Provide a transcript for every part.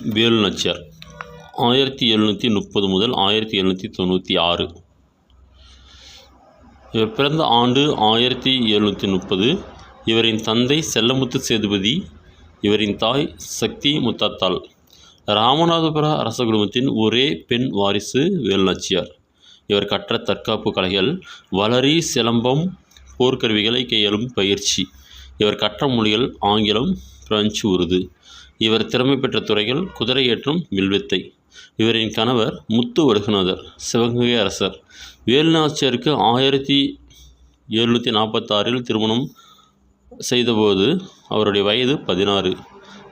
வேலு நாச்சியார் ஆயிரத்தி எழுநூற்றி முப்பது முதல் ஆயிரத்தி எழுநூற்றி தொண்ணூற்றி ஆறு. இவர் பிறந்த ஆண்டு ஆயிரத்தி எழுநூற்றி முப்பது. இவரின் தந்தை செல்லமுத்து சேதுபதி இவரின் தாய் சக்தி முத்தாத்தாள். ராமநாதபுர அரச குடும்பத்தின் ஒரே பெண் வாரிசு வேலுநாச்சியார் இவர் கற்ற தற்காப்பு கலைகள் வளரி சிலம்பம் போர்க்கருவிகளை கையாளும் பயிற்சி. இவர் கற்ற மொழிகள் ஆங்கிலம் பிரெஞ்சு உருது. இவர் திறமை பெற்ற துறைகள் குதிரையேற்றம் வில்வித்தை. இவரின் கணவர் முத்து வடுகநாதர் சிவகங்கை அரசர். வேலுநாச்சியாருக்கு ஆயிரத்தி எழுநூற்றி நாற்பத்தாறில் திருமணம் செய்தபோது அவருடைய வயது பதினாறு.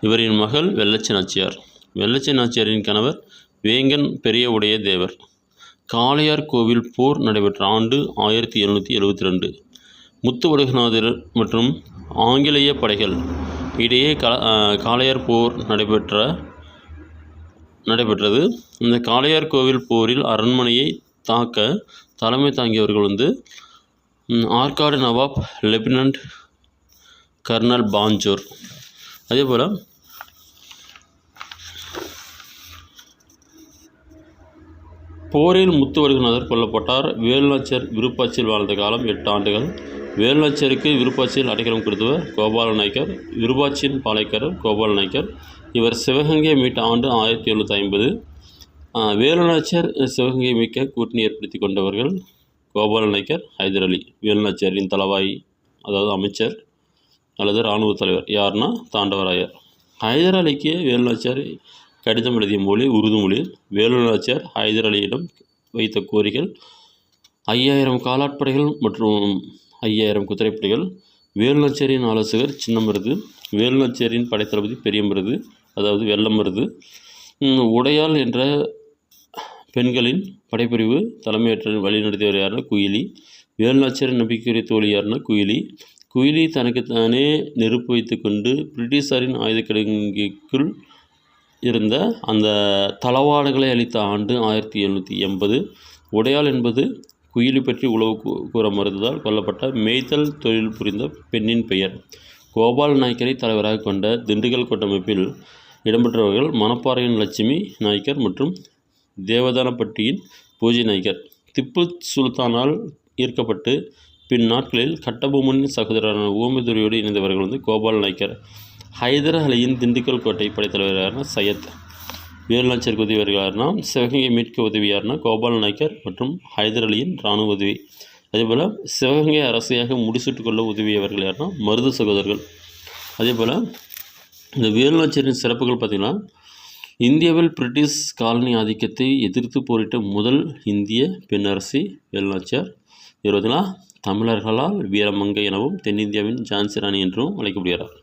இவரின் மகள் வெள்ளச்சி நாச்சியார். வெள்ளச்சி நாச்சியாரின் கணவர் வேங்கன் பெரிய உடைய தேவர். காளையார் கோவில் போர் நடைபெற்ற ஆண்டு ஆயிரத்தி எழுநூற்றி எழுபத்தி ரெண்டு. முத்து வடுகநாதர் மற்றும் ஆங்கிலேய படைகள் இடையே கல காளையார் போர் நடைபெற்ற நடைபெற்றது. இந்த காளையார் கோவில் போரில் அரண்மனையை தாக்க தலைமை தாங்கியவர்கள் வந்து ஆற்காடு நவாப் லெப்டினன்ட் கர்னல் பாஞ்சோர். அதே போல் போரில் முத்துவடுகநாதர் கொல்லப்பட்டார். வேலுநாச்சியார் விருப்பாச்சியில் வாழ்ந்த காலம் எட்டு ஆண்டுகள். வேலுநாச்சியாருக்கு விருப்பாட்சியில் அடைக்கலம் கொடுத்தவர் கோபால நாயக்கர் விருப்பாட்சியின் பாளையக்காரர் கோபால நாயக்கர். இவர் சிவகங்கை மீட்ட ஆண்டு ஆயிரத்தி எழுநூற்றி ஐம்பது. வேலுநாச்சர் சிவகங்கை மீட்க கூட்டணி ஏற்படுத்தி கொண்டவர்கள் கோபால நாயக்கர் ஹைதர் அலி. வேலுநாச்சியாரின் தலவாய் அதாவது அமைச்சர் அல்லது இராணுவ தலைவர். யார்னா தாண்டவராயர். ஹைதர் அலிக்கு வேலுநாச்சியார் கடிதம் எழுதிய மொழி உருது மொழி. வேலுநாச்சியார் ஹைதர் அலியிடம் வைத்த கோரிக்கைகள் ஐயாயிரம் காலாட்படைகள் மற்றும் ஐயாயிரம் குதிரைப்படைகள் வேலுநாச்சேரியின் ஆலோசகர் சின்னமருது வேலுநாச்சேரியின் படைத்தளபதி பெரியமருது அதாவது வெள்ளமருது. உடையாள் என்ற பெண்களின் படைப்பிரிவு தலைமையேற்ற வழிநடத்தியவர் யாருன்னா குயிலி. வேலுநாச்சியாரின் நம்பிக்கையுரிய தோழி யாருன்னா குயிலி. குயிலி தனக்குத்தானே நெருப்பு வைத்துக்கொண்டு பிரிட்டிஷாரின் ஆயுதக்கிடங்குக்குள் இருந்த அந்த தளவாடுகளை அளித்த ஆண்டு ஆயிரத்தி எழுநூற்றி எண்பது. உடையாள் என்பது குயிலி பற்றி உளவு கூற மறுத்ததால் கொல்லப்பட்ட மேய்த்தல் தொழில் புரிந்த பெண்ணின் பெயர். கோபால் நாயக்கரை தலைவராக கொண்ட திண்டுக்கல் கூட்டமைப்பில் இடம்பெற்றவர்கள் மணப்பாறையின் லட்சுமி நாயக்கர் மற்றும் தேவதானப்பட்டியின் பூஜை நாய்க்கர். திப்பு சுல்தானால் ஈர்க்கப்பட்டு பின் நாட்களில் கட்டபொம்மனின் சகோதரரான ஓமதுரையோடு இணைந்தவர்கள் வந்து கோபால் நாயக்கர். ஹைதர் அலியின் திண்டுக்கல் கோட்டை படைத்தலைவரான சையத். சையத் வேலுநாச்சியருக்கு உதவியவர் யாருன்னா சிவகங்கை மீட்க உதவி யாருன்னா கோபால் நாயக்கர் மற்றும் ஹைதர் அலியின் இராணுவ உதவி. அதேபோல் சிவகங்கை அரசியாக முடிசூட்டு கொள்ள உதவியவர்கள் யாருன்னா மருது சகோதரர்கள். அதேபோல் இந்த வேலுநாச்சியரின் சிறப்புகள் பார்த்திங்கன்னா இந்தியாவில் பிரிட்டிஷ் காலனி ஆதிக்கத்தை எதிர்த்து போரிட்ட முதல் இந்திய பெண்ணரசி வேலுநாச்சியார். இவர் பார்த்தீங்கன்னா தமிழர்களால் வீரமங்கை எனவும் தென்னிந்தியாவின் ஜான்சி ராணி என்றும் அழைக்கப்படுகிறார்.